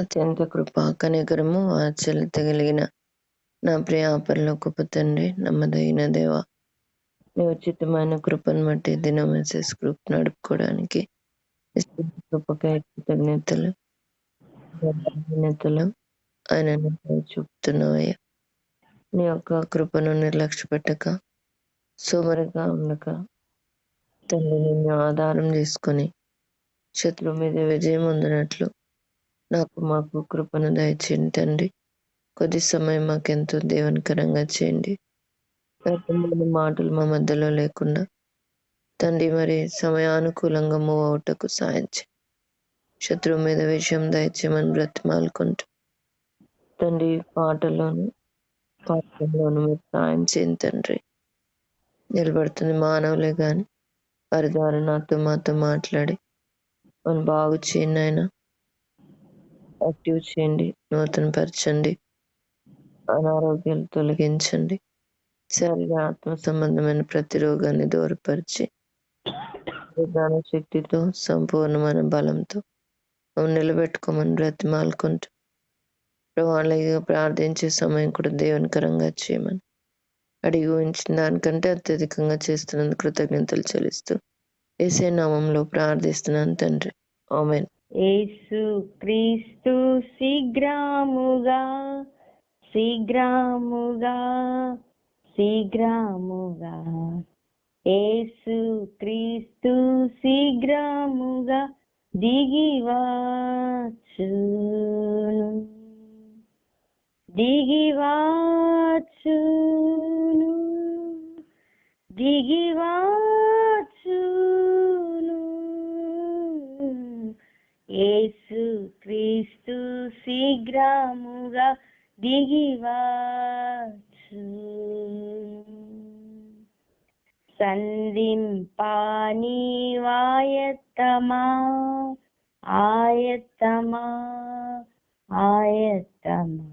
అత్యంత కృపా కనికరము ఆచరిత నా ప్రియ పరలోకపు తండ్రి నమ్మదగిన దేవ. నీ ఉచితమైన కృపను బట్టి దిన మెసేజ్ గ్రూప్ నడుపుకోవడానికి ఇస్తున్న కృపకై కృతజ్ఞతలు కృతజ్ఞతలు ఆయన చూపుతున్నావయ్యా. నీ యొక్క కృపను నిర్లక్ష్య పెట్టక సోమరిగా ఉండక తండ్రి నిన్ను ఆధారం చేసుకొని శత్రువు మీద విజయం పొందినట్లు నాకు మాకు కృపను దయచేయండి తండ్రి కొద్ది సమయం మాకెంతో దేవనకరంగా చేయండి. రకమైన మాటలు మా మధ్యలో లేకుండా తండ్రి మరి సమయానుకూలంగా మూవ్ అవుటకు సాయం శత్రువు మీద విషయం దయచేయమని బ్రతిమాలుకుంటూ తండ్రి పాటలోను పాటల్లోను మీరు సాయం చేయండి తండ్రి. నిలబడుతుంది మానవులే కానీ వారి ద్వారా నాతో మాతో మాట్లాడి మనం బాగు చేయండి యాక్టివ్ చేయండి నూతన పరచండి అనారోగ్యాలు తొలగించండి శరీర ఆత్మ సంబంధమైన ప్రతి రోగాన్ని దూరపరిచి శక్తితో సంపూర్ణమైన బలంతో నిలబెట్టుకోమని బ్రతిమాలుకుంటూ వాళ్ళగా ప్రార్థించే సమయం కూడా దేవునికరంగా చేయమని అడిగి ఊహించిన దానికంటే అత్యధికంగా చేస్తున్నందుకు కృతజ్ఞతలు చెల్లిస్తూ ఏసే నామంలో ప్రార్థిస్తున్నాను తండ్రి. ఆమెన్. యేసు క్రీస్తు శీఘ్రముగా శీఘ్రముగా శీఘ్రముగా. యేసు క్రీస్తు శీఘ్రముగా దిగివాచును దిగివాచును దిగివా యేసు క్రీస్తు శీఘ్రముగా దిగివచ్చు సంధింపాని వాయత్తమా? ఆయత్తమా? ఆయత్తమా?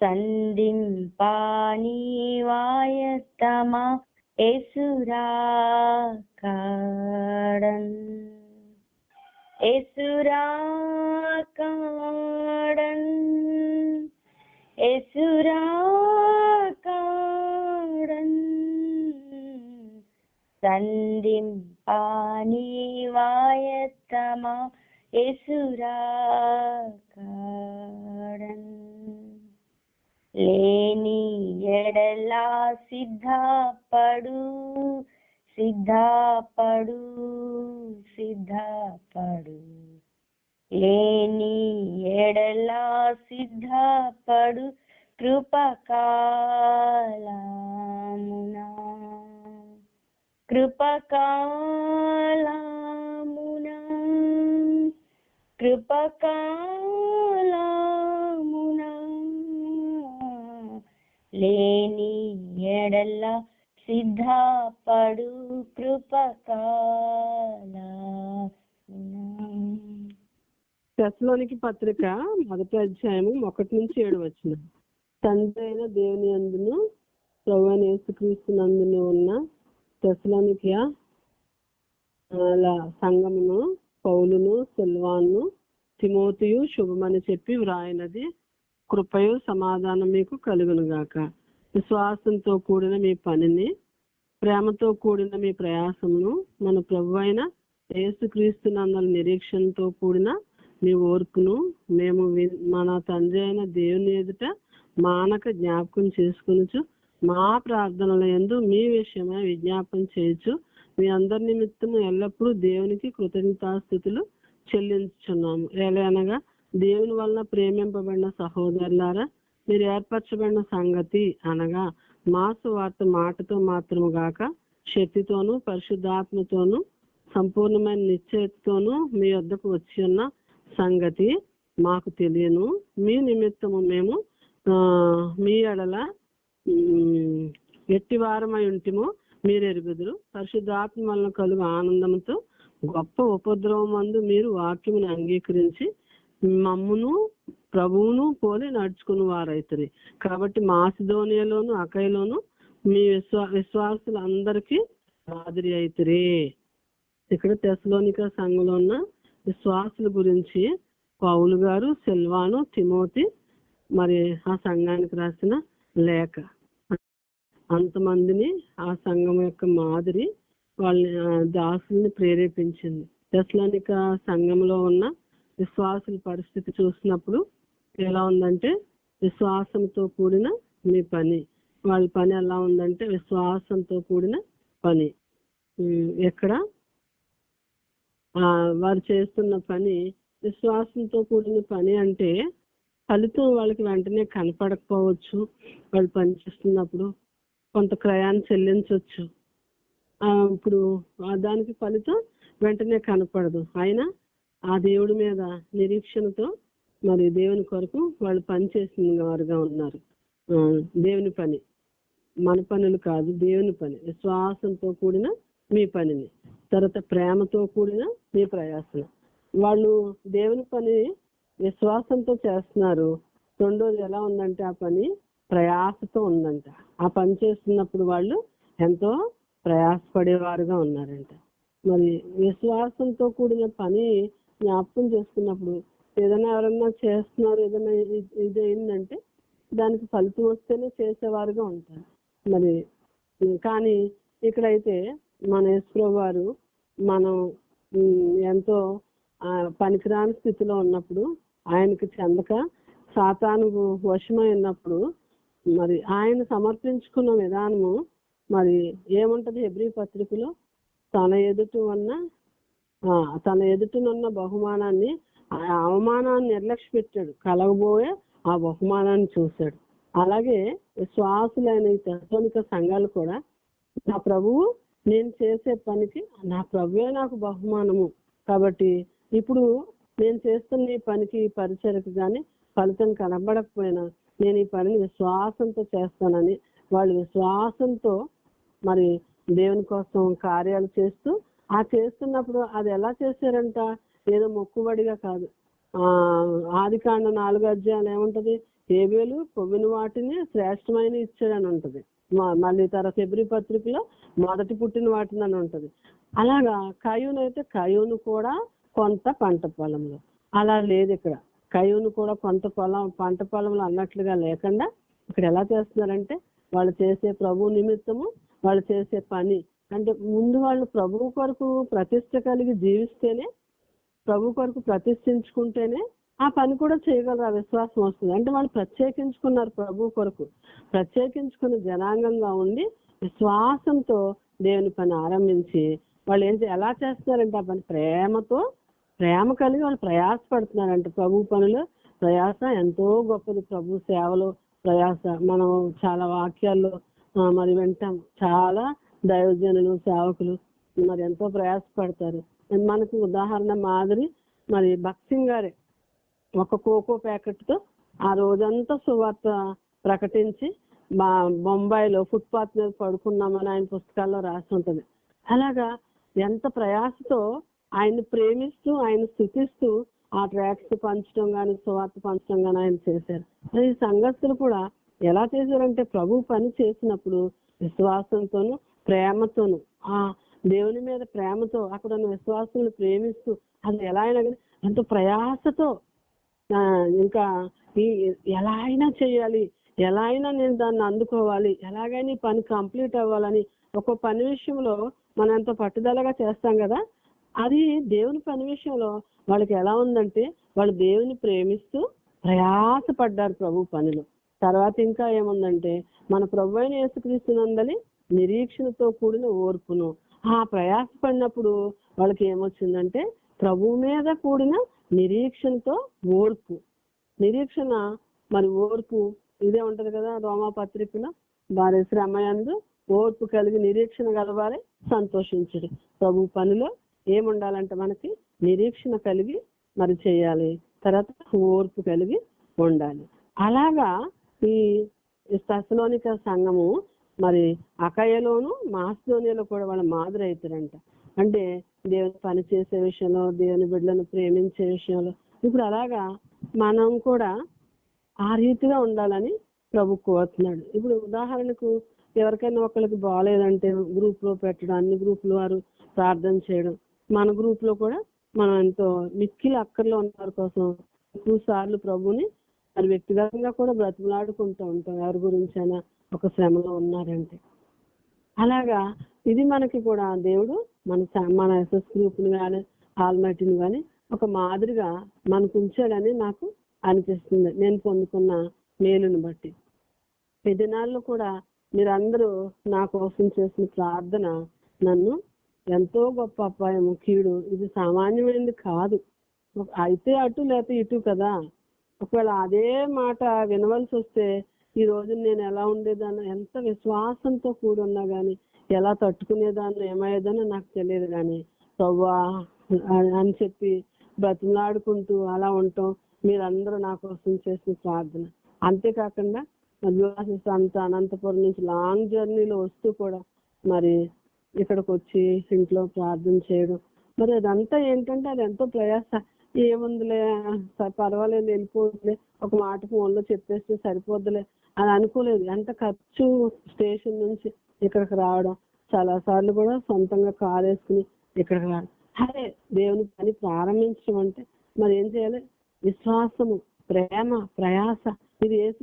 సంధింపాని వాయత్తమా? ఎసురా కాడన్ ఎసురాకాడన్. ఎసురాకాడన్. సంధింపాని వాయత్తమా ఎసురాకాడన్. లేని ఎడలా సిద్ధపడు సిద్ధపడు. సిద్ధపడు. లేని ఎడలా సిద్ధపడు కృపకాలమునా. కృపకాలమునా. కృపకాలమునా. లేని ఎడలా సిద్ధపడు కృపకాలమునా దశలోనికి పత్రిక మొదటి అధ్యాయము ఒకటి నుంచి ఏడు వచ్చిన. తండ్రి అయిన దేవుని అందును ప్రభుని అయిన యేసుక్రీస్తు నందును ఉన్న దశలోనికి సంగమును పౌలును సెల్వాన్ను తిమోతియు శుభమని చెప్పి వ్రాయినది. కృపయు సమాధానం మీకు కలుగునుగాక విశ్వాసంతో కూడిన మీ పనిని ప్రేమతో కూడిన మీ ప్రయాసమును మన ప్రభు అయిన యేసుక్రీస్తు నందల నిరీక్షణతో కూడిన మీ ఓర్పును మేము వి- మన తండ్రి అయిన దేవుని ఎదుట మానక జ్ఞాపకం చేసుకునుచు మా ప్రార్థనల ఎందు మీ విషయమై విజ్ఞాపన చేయొచ్చు మీ అందరి నిమిత్తము ఎల్లప్పుడూ దేవునికి కృతజ్ఞతాస్థుతులు చెల్లించుచున్నాము. ఎలాగనగా దేవుని వలన ప్రేమింపబడిన సహోదరులారా మీరు ఏర్పరచబడిన సంగతి అనగా మాసు వార్త మాటతో మాత్రము గాక శక్తితోనూ పరిశుద్ధాత్మతోనూ సంపూర్ణమైన నిశ్చయతతోనూ మీ వద్దకు వచ్చి ఉన్న సంగతి మాకు తెలియను. మీ నిమిత్తము మేము మీ ఎడల ఎట్టి వారమై ఉంటిమో మీరు ఎరుగుదురు పరిశుద్ధాత్మ వలన కలుగు ఆనందంతో గొప్ప ఉపద్రవం మందు మీరు వాక్యమును అంగీకరించి మమ్మును ప్రభువును పోలి నడుచుకుని వారైతుంది కాబట్టి మాసిధోనియలోను అకైలోను మీ విశ్వా విశ్వాసులందరికీ మాదిరి అయితురి. ఇక్కడ తెసలోనిక సంఘంలో ఉన్న విశ్వాసుల గురించి పౌలు గారు సిల్వాను తిమోతి మరి ఆ సంఘానికి రాసిన లేఖ. అంతమందిని ఆ సంఘం యొక్క మాదిరి వాళ్ళ దాసుల్ని ప్రేరేపించింది. దశలానిక సంఘంలో ఉన్న విశ్వాసుల పరిస్థితి చూసినప్పుడు ఎలా ఉందంటే విశ్వాసంతో కూడిన మీ పని. వాళ్ళ పని ఎలా ఉందంటే విశ్వాసంతో కూడిన పని. ఇక్కడ ఎక్కడ? వారు చేస్తున్న పని విశ్వాసంతో కూడిన పని అంటే ఫలితం వాళ్ళకి వెంటనే కనపడకపోవచ్చు. వాళ్ళు పని చేస్తున్నప్పుడు కొంత క్రయాన్ని చెల్లించవచ్చు. ఆ, ఇప్పుడు దానికి ఫలితం వెంటనే కనపడదు. అయినా ఆ దేవుడి మీద నిరీక్షణతో మరి దేవుని కొరకు వాళ్ళు పనిచేసిన వారుగా ఉన్నారు. ఆ, దేవుని పని. మన పనులు కాదు దేవుని పని. విశ్వాసంతో కూడిన మీ పనిని. తర్వాత ప్రేమతో కూడిన మీ ప్రయాసన. వాళ్ళు దేవుని పని విశ్వాసంతో చేస్తున్నారు. రెండోది ఎలా ఉందంటే ఆ పని ప్రయాసతో ఉందంట. ఆ పని చేస్తున్నప్పుడు వాళ్ళు ఎంతో ప్రయాసపడేవారుగా ఉన్నారంట. మరి విశ్వాసంతో కూడిన పని జ్ఞాపకం చేసుకున్నప్పుడు ఏదైనా ఎవరన్నా చేస్తున్నారు ఏదైనా ఇది- ఇది అయిందంటే దానికి ఫలితం వస్తేనే చేసేవారుగా ఉంటారు. మరి కానీ ఇక్కడైతే మన యేసుప్రభు వారు మనం ఎంతో ఆ, పనికిరాని స్థితిలో ఉన్నప్పుడు ఆయనకు చెందక సాతానుకు వశమై ఉన్నప్పుడు మరి ఆయన సమర్పించుకున్న విధానము మరి ఏముంటది ఎబ్రి పత్రికలో? తన ఎదుట ఉన్న ఆ, తన ఎదుటనున్న బహుమానాన్ని ఆ అవమానాన్ని నిర్లక్ష్య పెట్టాడు కలగబోయే ఆ బహుమానాన్ని చూశాడు. అలాగే విశ్వాసులైన ఈ సంఘాలు కూడా నా ప్రభువు నేను చేసే పనికి నా ప్రవ్వే నాకు బహుమానము. కాబట్టి ఇప్పుడు నేను చేస్తున్న ఈ పనికి పరిచయకు కానీ ఫలితం కనబడకపోయినా నేను ఈ పనిని విశ్వాసంతో చేస్తానని వాళ్ళు విశ్వాసంతో మరి దేవుని కోసం కార్యాలు చేస్తూ ఆ చేస్తున్నప్పుడు అది ఎలా చేశారంట? ఏదో మొక్కుబడిగా కాదు. ఆ ఆది కాండ నాలుగు అధ్యాయాలు ఏముంటది? ఏబేలు కొవ్విన వాటిని శ్రేష్టమైన ఇచ్చాడని ఉంటది. మ- మళ్ళీ తర్వాత ఫిబ్రి పత్రికలో మొదటి పుట్టిన వాటిని అని ఉంటుంది. అలాగా కయూను అయితే కయూను కూడా కొంత పంట పొలంలో. అలా లేదు ఇక్కడ. కయూను కూడా కొంత పొలం పంట పొలంలో అన్నట్లుగా లేకుండా ఇక్కడ ఎలా చేస్తున్నారంటే వాళ్ళు చేసే ప్రభు నిమిత్తము వాళ్ళు చేసే పని. అంటే ముందు వాళ్ళు ప్రభు కొరకు ప్రతిష్ట కలిగి జీవిస్తేనే ప్రభు కొరకు ప్రతిష్ఠించుకుంటేనే ఆ పని కూడా చేయగలరు ఆ విశ్వాసం వస్తుంది. అంటే వాళ్ళు ప్రత్యేకించుకున్నారు ప్రభు కొరకు. ప్రత్యేకించుకున్న జనాంగంగా ఉండి విశ్వాసంతో దేవుని పని ఆరంభించి వాళ్ళు ఏం ఎలా చేస్తున్నారంటే ఆ పని ప్రేమతో ప్రేమ కలిగి వాళ్ళు ప్రయాసపడుతున్నారంట. ప్రభు పనులు ప్రయాస ఎంతో గొప్పది. ప్రభు సేవలో ప్రయాస. మనం చాలా వాక్యాల్లో మరి వింటాం. చాలా దైవజనులు సేవకులు మరి ఎంతో ప్రయాసపడతారు. మనకు ఉదాహరణ మాదిరి మరి భక్సింగ్ గారే ఒక కోకో ప్యాకెట్తో ఆ రోజంతా సువార్త ప్రకటించి మా బొంబాయిలో ఫుట్పాత్ మీద పడుకున్నామని ఆయన పుస్తకాల్లో రాసి ఉంటుంది. అలాగా ఎంత ప్రయాసతో ఆయన ప్రేమిస్తూ ఆయన స్థుతిస్తూ ఆ ట్రాక్స్ పంచడం కానీ సువార్త పంచడం కానీ ఆయన చేశారు. మరి ఈ సంగతులు కూడా ఎలా చేశారంటే ప్రభు పని చేసినప్పుడు విశ్వాసంతోను ప్రేమతోను ఆ దేవుని మీద ప్రేమతో అక్కడ ఉన్న విశ్వాసులను ప్రేమిస్తూ అది ఎలా అయినా కానీ ఎంతో ప్రయాసతో ఆ, ఇంకా ఈ ఎలా అయినా చేయాలి ఎలా అయినా నేను దాన్ని అందుకోవాలి. ఎలాగైనా ఈ పని కంప్లీట్ అవ్వాలని ఒక పని విషయంలో మనం ఎంతో పట్టుదలగా చేస్తాం కదా అది దేవుని పని విషయంలో వాళ్ళకి ఎలా ఉందంటే వాళ్ళు దేవుని ప్రేమిస్తూ ప్రయాసపడ్డారు ప్రభు పనిలో. తర్వాత ఇంకా ఏముందంటే మన ప్రభు అయిన యేసుక్రీస్తునందలి నిరీక్షణతో కూడిన ఓర్పును. ఆ ప్రయాసపడినప్పుడు వాళ్ళకి ఏమొచ్చిందంటే ప్రభు మీద కూడిన నిరీక్షణతో ఓర్పు. నిరీక్షణ మరి ఓర్పు ఇదే ఉంటది కదా రోమా పత్రికలో వారి శ్రమయందు ఓర్పు కలిగి నిరీక్షణ గలవారే సంతోషించడు. ప్రభు పనిలో ఏముండాలంటే మనకి నిరీక్షణ కలిగి మరి చేయాలి. తర్వాత ఓర్పు కలిగి ఉండాలి. అలాగా ఈ స్థలోనిక సంఘము మరి అకయలోను మాస్లోనియలో కూడా వాళ్ళ మాదిరి అవుతారంట అంటే దేవుని పని చేసే విషయంలో దేవుని బిడ్డలను ప్రేమించే విషయంలో. ఇప్పుడు అలాగా మనం కూడా ఆ రీతిగా ఉండాలని ప్రభు కోరుతున్నాడు. ఇప్పుడు ఉదాహరణకు ఎవరికైనా ఒకరికి బాగాలేదంటే గ్రూప్లో పెట్టడం అన్ని గ్రూపులు వారు ప్రార్థన చేయడం మన గ్రూప్లో కూడా మనం ఎంతో మిక్కిలి అక్కర్లో ఉన్నవారి కోసం ఎక్కువ సార్లు ప్రభుని మరి వ్యక్తిగతంగా కూడా బ్రతిమలాడుకుంటూ ఉంటాం. ఎవరి గురించైనా ఒక శ్రమలో ఉన్నారంటే. అలాగా ఇది మనకి కూడా దేవుడు మన మన ఎస్ఎస్ గ్రూప్ని కానీ ఆల్మైటీని కానీ ఒక మాదిరిగా మనకు ఉంచాడని నాకు అనిపిస్తుంది. నేను పొందుకున్న మేలుని బట్టి. ఈ దినాల్లో కూడా మీరందరూ నా కోసం చేసిన ప్రార్థన నన్ను ఎంతో గొప్ప అపాయము కీడు ఇది సామాన్యమైనది కాదు. అయితే అటు లేకపోతే ఇటు కదా. ఒకవేళ అదే మాట వినవలసి వస్తే ఈ రోజు నేను ఎలా ఉండేదాన్ని ఎంత విశ్వాసంతో కూడి ఉన్నా గానీ ఎలా తట్టుకునేదాన్ని ఏమయ్యేదానో నాకు తెలియదు కానీ ప్రవ్వా అని చెప్పి బ్రతిమలాడుకుంటూ అలా ఉంటాం మీరందరూ నా కోసం చేసిన ప్రార్థన. అంతేకాకుండా మరి వివాసిస్ అంత అనంతపురం నుంచి లాంగ్ జర్నీలో వస్తూ కూడా మరి ఇక్కడికి వచ్చి ఇంట్లో ప్రార్థన చేయడం. మరి అదంతా ఏంటంటే అది ఎంతో ప్రయాస. ఏముందిలే పర్వాలేదు వెళ్ళిపోతుందిలే ఒక మాట ఫోన్లో లో చెప్పేస్తే సరిపోద్దులే అని అనుకోలేదు. ఎంత ఖర్చు స్టేషన్ నుంచి ఇక్కడికి రావడం. చాలా సార్లు కూడా సొంతంగా కారు వేసుకుని ఇక్కడికి రావడం. అరే దేవుని పని ప్రారంభించడం అంటే మరి ఏం చేయాలి? విశ్వాసము ప్రేమ ప్రయాస ఇది యేసు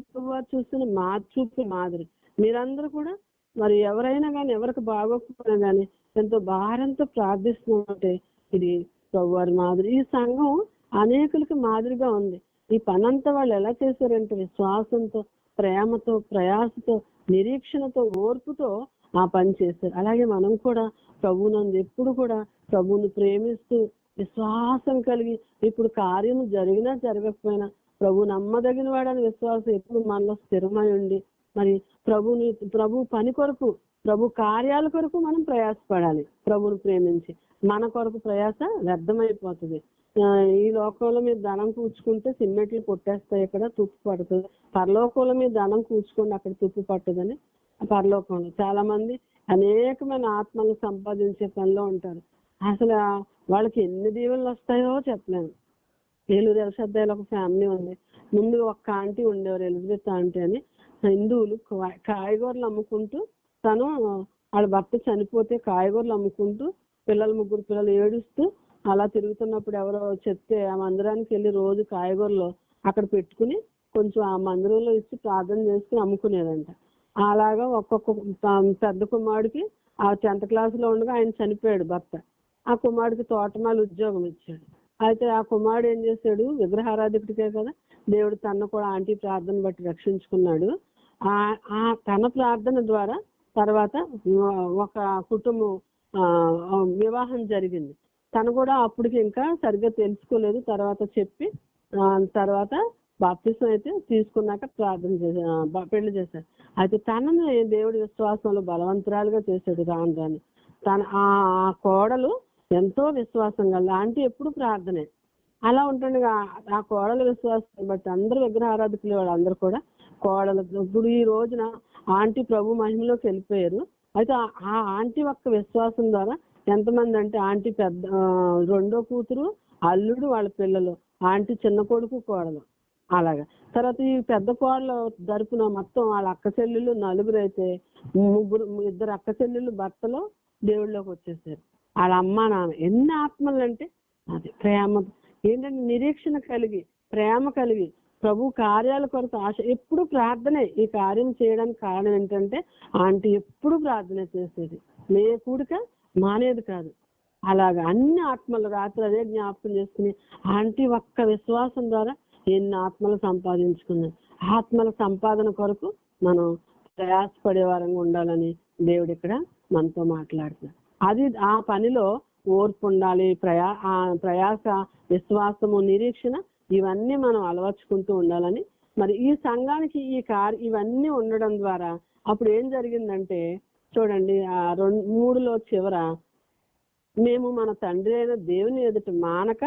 చూసిన మా చూపే మాదిరి. మీరందరూ కూడా మరి ఎవరైనా కానీ ఎవరికి బాగోకపోయినా కానీ ఎంతో భారంతో ప్రార్థిస్తున్నామంటే ఇది ప్రభువారి మాదిరి. ఈ సంఘం అనేకులకి మాదిరిగా ఉంది. ఈ పనంతా వాళ్ళు ఎలా చేశారంటే విశ్వాసంతో ప్రేమతో ప్రయాసతో నిరీక్షణతో ఓర్పుతో ఆ పని చేశారు. అలాగే మనం కూడా ప్రభునందు ఎప్పుడు కూడా ప్రభువును ప్రేమిస్తూ విశ్వాసం కలిగి ఇప్పుడు కార్యము జరిగినా జరగకపోయినా ప్రభు నమ్మదగిన వాడని విశ్వాసం ఎప్పుడు మనలో స్థిరమై ఉండి మరి ప్రభుని ప్రభు పని కొరకు ప్రభు కార్యాల కొరకు మనం ప్రయాసపడాలి ప్రభుని ప్రేమించి. మన కొరకు ప్రయాస వ్యర్థమైపోతుంది. ఈ లోకంలో మీరు ధనం కూర్చుకుంటే సిమ్మెట్లు కొట్టేస్తాయి ఇక్కడ తుప్పు పడుతుంది. పరలోకంలో మీరు ధనం కూర్చుకోండి అక్కడ తుప్పు పట్టదని పరలోకంలో. చాలా మంది అనేకమైన ఆత్మలు సంపాదించే పనిలో ఉంటారు. అసలు వాళ్ళకి ఎన్ని దీవెనలు వస్తాయో చెప్పలేము ఏలూరు ఎలసద్దాయిలో ఒక ఫ్యామిలీ ఉంది. ముందు ఒక ఆంటీ ఉండేవారు ఎలిజబెత్ ఆంటీ అని. హిందువులు కాయగూరలు అమ్ముకుంటూ తను వాళ్ళ భర్త చనిపోతే కాయగూరలు అమ్ముకుంటూ పిల్లలు ముగ్గురు పిల్లలు ఏడుస్తూ అలా తిరుగుతున్నప్పుడు ఎవరో చెప్తే ఆ మందిరానికి వెళ్ళి రోజు కాయగూరలు అక్కడ పెట్టుకుని కొంచెం ఆ మందిరంలో ఇచ్చి ప్రార్థన చేసుకుని అమ్ముకునేదంట. అలాగా ఒక్కొక్క పెద్ద కుమారుడికి ఆ టెన్త్ క్లాస్లో ఉండగా ఆయన చనిపోయాడు భర్త. ఆ కుమారుడికి తోటమాలి ఉద్యోగం ఇచ్చాడు. అయితే ఆ కుమారుడు ఏం చేశాడు? విగ్రహారాధికుడికే కదా దేవుడు తన కూడా ఆంటీ ప్రార్థన బట్టి రక్షించుకున్నాడు. ఆ ఆ తన ప్రార్థన ద్వారా తర్వాత ఒక కుటుంబం ఆ, వివాహం జరిగింది. తను కూడా అప్పటికి ఇంకా సరిగ్గా తెలుసుకోలేదు. తర్వాత చెప్పి తర్వాత బాప్తిసం అయితే తీసుకున్నాక ప్రార్థన చేసా పెళ్ళి చేశాడు. అయితే తనను దేవుడి విశ్వాసంలో బలవంతురాలుగా చేశాడు రాను రాను తన ఆ కోడలు ఎంతో విశ్వాసం గల ఆంటీ ఎప్పుడు ప్రార్థనే. అలా ఉంటుండగా ఆ కోడల విశ్వాసం బట్టి అందరూ విగ్రహారాధకులు వాళ్ళు అందరూ కూడా కోడలు. ఇప్పుడు ఈ రోజున ఆంటీ ప్రభు మహిమలోకి వెళ్ళిపోయారు. అయితే ఆ- ఆంటీ ఒక్క విశ్వాసం ద్వారా ఎంతమంది అంటే ఆంటీ పెద్ద రెండో కూతురు అల్లుడు వాళ్ళ పిల్లలు ఆంటీ చిన్న కొడుకు కోడలు. అలాగా. తర్వాత ఈ పెద్ద కోడలు తరపున మొత్తం వాళ్ళ అక్క చెల్లెళ్ళు నలుగురు అయితే ముగ్గురు ఇద్దరు అక్క చెల్లెళ్ళు భర్తలో దేవుళ్ళలోకి వచ్చేసారు. వాళ్ళ అమ్మ నాన్న ఎన్ని ఆత్మలు అంటే అది ప్రేమ. ఏంటంటే నిరీక్షణ కలిగి ప్రేమ కలిగి ప్రభు కార్యాల కొరత ఆశ. ఎప్పుడు ప్రార్థనే ఈ కార్యం చేయడానికి కారణం ఏంటంటే ఆంటీ ఎప్పుడు ప్రార్థన చేసేది. మే కూడిక మానేది కాదు. అలాగా అన్ని ఆత్మలు రాత్రి అదే జ్ఞాపకం చేసుకుని ఆంటీ ఒక్క విశ్వాసం ద్వారా ఎన్ని ఆత్మలు సంపాదించుకున్నాయి ఆత్మల సంపాదన కొరకు మనం ప్రయాసపడే వారంగా ఉండాలని దేవుడు ఇక్కడ మనతో మాట్లాడుతున్నాడు. అది ఆ పనిలో ఓర్పు ఉండాలి ప్రయా ఆ ప్రయాస విశ్వాసము నిరీక్షణ ఇవన్నీ మనం అలవర్చుకుంటూ ఉండాలని. మరి ఈ సంఘానికి ఈ కార్ ఇవన్నీ ఉండడం ద్వారా అప్పుడు ఏం జరిగిందంటే చూడండి ఆ రెండు మూడులో చివర మేము మన తండ్రి అయిన దేవుని ఎదుట మానక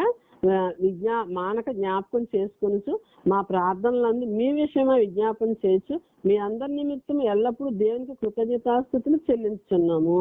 విజ్ఞా మానక జ్ఞాపకం చేసుకొనుచు మా ప్రార్థనలందు మీ విషయమై విజ్ఞాపన చేయొచ్చు మీ అందరి నిమిత్తం ఎల్లప్పుడూ దేవునికి కృతజ్ఞతాస్థుతిని చెల్లించున్నాము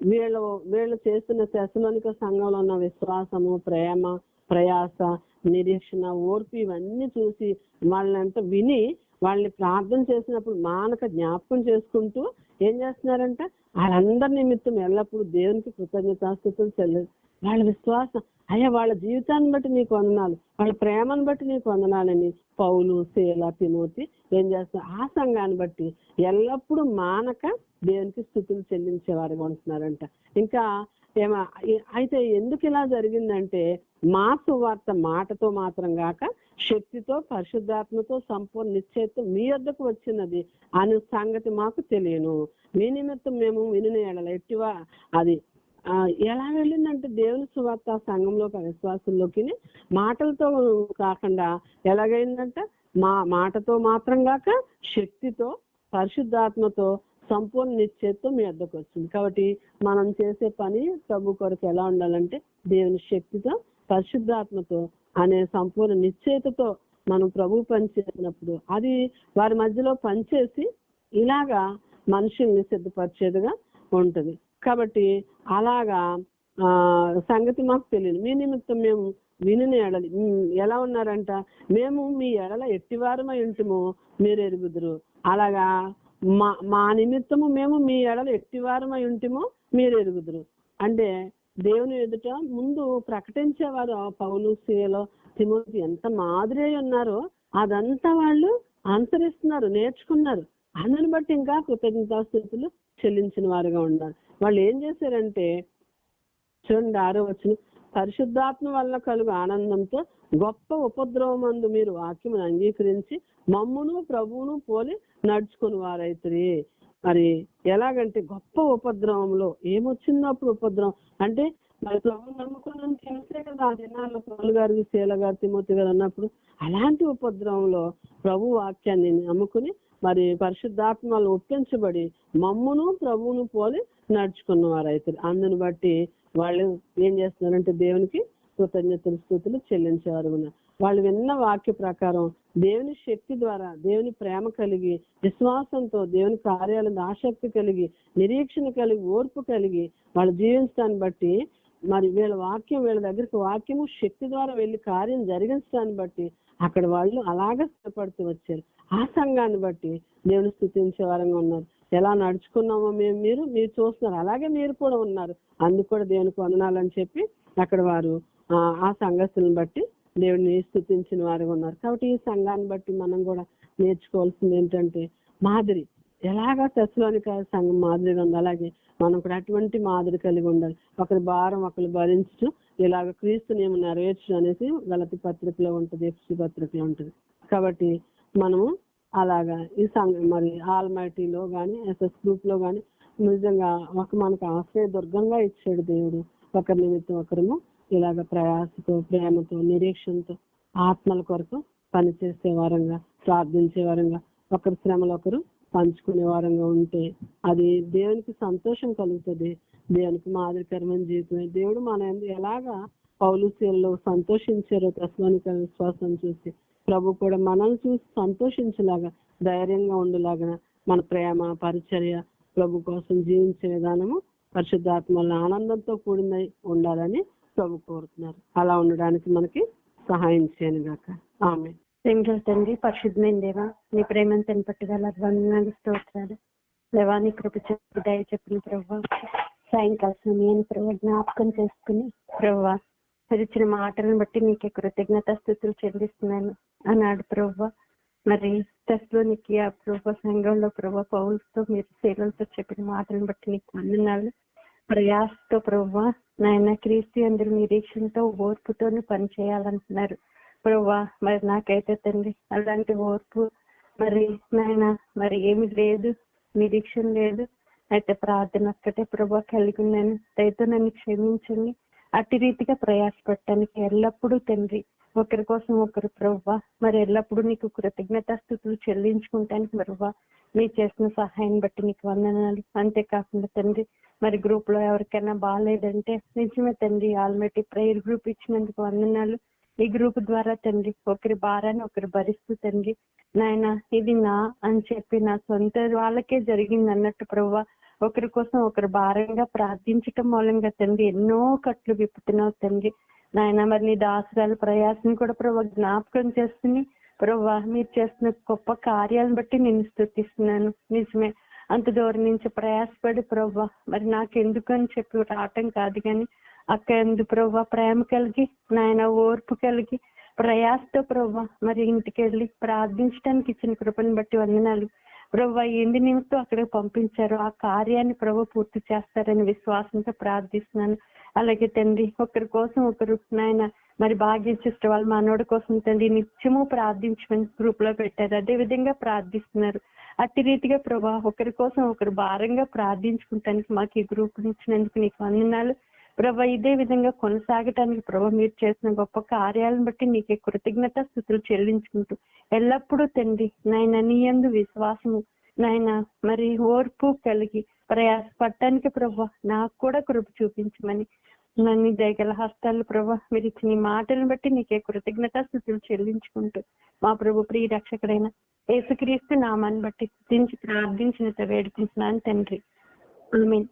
వీళ్ళు వీళ్ళు చేస్తున్న శశలోనిక సంఘంలో ఉన్న విశ్వాసము ప్రేమ ప్రయాస నిరీక్షణ ఓర్పు ఇవన్నీ చూసి వాళ్ళంతా విని వాళ్ళని ప్రార్థన చేసినప్పుడు మానక జ్ఞాపకం చేసుకుంటూ ఏం చేస్తున్నారంటే వాళ్ళందరి నిమిత్తం ఎల్లప్పుడూ దేవునికి కృతజ్ఞతాస్థుతులు చెల్లి వాళ్ళ విశ్వాసం అయ్యా వాళ్ళ జీవితాన్ని బట్టి నీకు వందనాలు. వాళ్ళ ప్రేమను బట్టి నీకు వందనాలని పౌలు శీల తిమోతి ఏం చేస్తున్నారు ఆ సంఘాన్ని బట్టి ఎల్లప్పుడూ మానక దేవునికి స్థుతులు చెల్లించేవారుగా ఉంటున్నారంట. ఇంకా ఏమా అయితే ఎందుకు ఇలా జరిగిందంటే మా సువార్త మాటతో మాత్రం గాక శక్తితో పరిశుద్ధాత్మతో సంపూర్ణ నిశ్చయతో మీ వద్దకు వచ్చినది అనే సంగతి మాకు తెలియను. మీ నిమిత్తం మేము వినిన ఎడల ఎట్టివా అది ఎలా వెళ్ళిందంటే దేవుని సువార్త సంఘంలో విశ్వాసుల్లోకి మాటలతో కాకుండా ఎలాగైందంటే మా మాటతో మాత్రం కాక శక్తితో పరిశుద్ధాత్మతో సంపూర్ణ నిశ్చయతో మీ అద్దకు వచ్చింది. కాబట్టి మనం చేసే పని ప్రభు కొరకు ఎలా ఉండాలంటే దేవుని శక్తితో పరిశుద్ధాత్మతో అనే సంపూర్ణ నిశ్చయతతో మనం ప్రభు పని చేసినప్పుడు అది వారి మధ్యలో పనిచేసి ఇలాగా మనుషుల్ని సిద్ధపరిచేదిగా ఉంటుంది. కాబట్టి అలాగా ఆ సంగతి మాకు తెలియదు. మీ నిమిత్తం మేము విని ఎడలి ఎలా ఉన్నారంట? మేము మీ ఎడల ఎట్టివారమై ఉంటుము మీరు ఎరుగుదురు. అలాగా మా మా నిమిత్తము మేము మీ ఎడల ఎట్టివారమై ఉంటుము మీరు ఎరుగుదురు. అంటే దేవుని ఎదుట ముందు ప్రకటించేవారు ఆ పౌలు శీలో తిమోతి ఎంత మాదిరి అయి ఉన్నారో అదంతా వాళ్ళు అనుసరిస్తున్నారు నేర్చుకున్నారు. అందుని బట్టి ఇంకా కృతజ్ఞతాస్థితులు చెల్లించిన వారుగా ఉండాలి వాళ్ళు ఏం చేశారంటే చూడండి ఆరో వచ్చిన పరిశుద్ధాత్మ వల్ల కలుగు ఆనందంతో గొప్ప ఉపద్రవమందు మీరు వాక్యం అంగీకరించి మమ్మును ప్రభువును పోలి నడుచుకుని వారైతురి. మరి ఎలాగంటే గొప్ప ఉపద్రవంలో ఏమొచ్చిందో అప్పుడు ఉపద్రవం? అంటే మరి ప్రభు నమ్ముకున్నాం తెలిసే కదా ఆ దినాల్లో పౌలు గారికి శీల గారు తిమ్మతి గారు అన్నప్పుడు అలాంటి ఉపద్రవంలో ప్రభు వాక్యాన్ని నమ్ముకుని మరి పరిశుద్ధాత్మలు ఒప్పించబడి మమ్మును ప్రభువును పోలి నడుచుకున్న వారైతే అందుని బట్టి వాళ్ళు ఏం చేస్తున్నారంటే దేవునికి కృతజ్ఞతలు స్థుతులు చెల్లించేవారు ఉన్నారు. వాళ్ళు విన్న వాక్య ప్రకారం దేవుని శక్తి ద్వారా దేవుని ప్రేమ కలిగి విశ్వాసంతో దేవుని కార్యాలను ఆసక్తి కలిగి నిరీక్షణ కలిగి ఓర్పు కలిగి వాళ్ళు జీవించడాన్ని బట్టి మరి వీళ్ళ వాక్యం వీళ్ళ దగ్గరికి వాక్యము శక్తి ద్వారా వెళ్ళి కార్యం జరిగించడాన్ని బట్టి అక్కడ వాళ్ళు అలాగే స్థిరపడుతూ వచ్చారు. ఆ సంఘాన్ని బట్టి దేవుని స్థుతించే వారంగా ఉన్నారు. ఎలా నడుచుకున్నామో మేము మీరు మీరు చూస్తున్నారు. అలాగే మీరు కూడా ఉన్నారు. అందుకు కూడా దేవునికి వందనాలని చెప్పి అక్కడ వారు ఆ, సంఘస్థులను బట్టి దేవుడిని స్థుతించిన వారుగా ఉన్నారు. కాబట్టి ఈ సంఘాన్ని బట్టి మనం కూడా నేర్చుకోవాల్సింది ఏంటంటే మాదిరి. ఎలాగా తెస్లోనిక సంఘం మాదిరిగా ఉంది. అలాగే మనం కూడా అటువంటి మాదిరి కలిగి ఉండాలి. ఒకరి భారం ఒకరు భరించడం ఇలాగ క్రీస్తు నియమం నెరవేర్చడం అనేసి గలతి పత్రికలో ఉంటుంది ఎఫ్సి పత్రికలో ఉంటుంది. కాబట్టి మనము అలాగా ఈ సంఘం మరి ఆల్మైటీలో కానీ ఎస్ఎస్ గ్రూప్లో కానీ నిజంగా ఒక మనకు ఆశ్రయ దుర్గంగా ఇచ్చాడు దేవుడు. ఒకరి నిమిత్తం ఒకరము ఇలాగ ప్రయాసతో ప్రేమతో నిరీక్షణతో ఆత్మల కొరకు పనిచేసే వారంగా ప్రార్థించే వారంగా ఒకరి శ్రమలు ఒకరు పంచుకునే వారంగా ఉంటే అది దేవునికి సంతోషం కలుగుతుంది. దేవునికి మాదిరికరమైన జీవితమే. దేవుడు మన ఎలాగా పౌలుశీలలో సంతోషించారో తస్మానిక విశ్వాసం చూసి ప్రభు కూడా మనల్ని చూసి సంతోషించేలాగా ధైర్యంగా ఉండేలాగా మన ప్రేమ పరిచర్య ప్రభు కోసం జీవించే విధానము పరిశుద్ధాత్మల ఆనందంతో కూడిందై ఉండాలని ప్రభు కోరుతున్నారు. అలా ఉండడానికి మనకి సహాయం చేయను గాక. ఆమె ప్రేమలో తండ్రి పరిశుద్ధమైన దేవా నీ ప్రేమను తెనపట్టుగల వందనాలు స్తోత్రాలు. దేవా నీ కృప చెప్పి దయ చెప్పిన ప్రభావ సాయంకాల సమయాన్ని ప్రభావ జ్ఞాపకం చేసుకుని ప్రభావ ఇచ్చిన మాటలను బట్టి నీకే కృతజ్ఞత స్థుతులు చెల్లిస్తున్నాను. అన్నాడు ప్రభావ మరి టెస్ట్లోనికి ఆ ప్రభ సంఘంలో ప్రభావ పౌలతో మీరు సేవలతో చెప్పిన మాటలను బట్టి నీకు వందనాలు. ప్రయాసతో ప్రభావ నాయన క్రీస్తు అందరి నిరీక్షణతో ఓర్పుతోనే పని చేయాలంటున్నారు. మరి నాకైతే తండ్రి అలాంటి ఓర్పు మరి నాయన మరి ఏమి లేదు నిరీక్షణ లేదు. అయితే ప్రార్థన ఒక్కటే ప్రభా కలిగి ఉన్నాను. దయతో నన్ను క్షమించండి. అట్టి రీతిగా ప్రయాసపడటానికి ఎల్లప్పుడూ తండ్రి ఒకరి కోసం ఒకరు ప్రభా మరి ఎల్లప్పుడూ నీకు కృతజ్ఞత స్థుతులు చెల్లించుకుంటానికి ప్రభా మీరు చేసిన సహాయాన్ని బట్టి నీకు వందనాలు. అంతేకాకుండా తండ్రి మరి గ్రూప్లో ఎవరికైనా బాగాలేదంటే నిజమే తండ్రి ఆల్రెడీ ప్రేయర్ గ్రూప్ ఇచ్చినందుకు వందనాలు. ఈ గ్రూప్ ద్వారా తండ్రి ఒకరి భారాన్ని ఒకరు భరిస్తూ తండ్రి నాయన ఇది నా అని చెప్పి నా సొంత వాళ్ళకే జరిగింది అన్నట్టు ప్రవ్వ. ఒకరి కోసం ఒకరు భారంగా ప్రార్థించటం మూలంగా తండ్రి ఎన్నో కట్లు విప్పుతున్నావు తండ్రి. నాయన మరి నీ దాసరాల ప్రయాసం కూడా ప్రభు జ్ఞాపకం చేస్తుంది. ప్రభు మీరు చేస్తున్న గొప్ప కార్యాలను బట్టి నేను స్థుతిస్తున్నాను. నిజమే అంత దూరం నుంచి ప్రయాసపడి ప్రభు మరి నాకు ఎందుకు అని చెప్పి రావటం కాదు కానీ అక్క ఎందు ప్రభా ప్రేమ కలిగి నాయన ఓర్పు కలిగి ప్రయాసతో ప్రభావ మరి ఇంటికి వెళ్ళి ప్రార్థించడానికి ఇచ్చిన కృపను బట్టి వందనాలు. ప్రభు ఎందు నిమిత్తం అక్కడికి పంపించారు. ఆ కార్యాన్ని ప్రభు పూర్తి చేస్తారని విశ్వాసంతో ప్రార్థిస్తున్నాను. అలాగే తండ్రి ఒకరి కోసం ఒకరు నాయన మరి భాగ్యం సిస్టర్ వాళ్ళ మనోడి కోసం తండ్రి నిత్యము ప్రార్థించమని గ్రూప్లో పెట్టారు. అదే విధంగా ప్రార్థిస్తున్నారు. అట్టి రీతిగా ప్రభా ఒకరి కోసం ఒకరు భారంగా ప్రార్థించుకుంటానికి మాకు ఈ గ్రూప్ ఇచ్చినందుకు నీకు వందనాలు. ప్రభా ఇదే విధంగా కొనసాగటానికి ప్రభా మీరు చేసిన గొప్ప కార్యాలను బట్టి నీకే కృతజ్ఞత స్థుతులు చెల్లించుకుంటూ ఎల్లప్పుడూ తండ్రి నాయన నీ యందు విశ్వాసము నాయన మరి ఓర్పు కలిగి ప్రయాసపడటానికి ప్రభా నాకు కూడా కృప చూపించమని నన్ను దయగల హస్తాలు ప్రభా మీరు ఇచ్చిన మాటలను బట్టి నీకే కృతజ్ఞత స్థుతులు చెల్లించుకుంటూ మా ప్రభు ప్రియ రక్షకుడైన యేసుక్రీస్తు నామాన్ని బట్టి స్థుతించి ప్రార్థించిన వేడుకుంటున్నాను తండ్రి. ఆమేన్.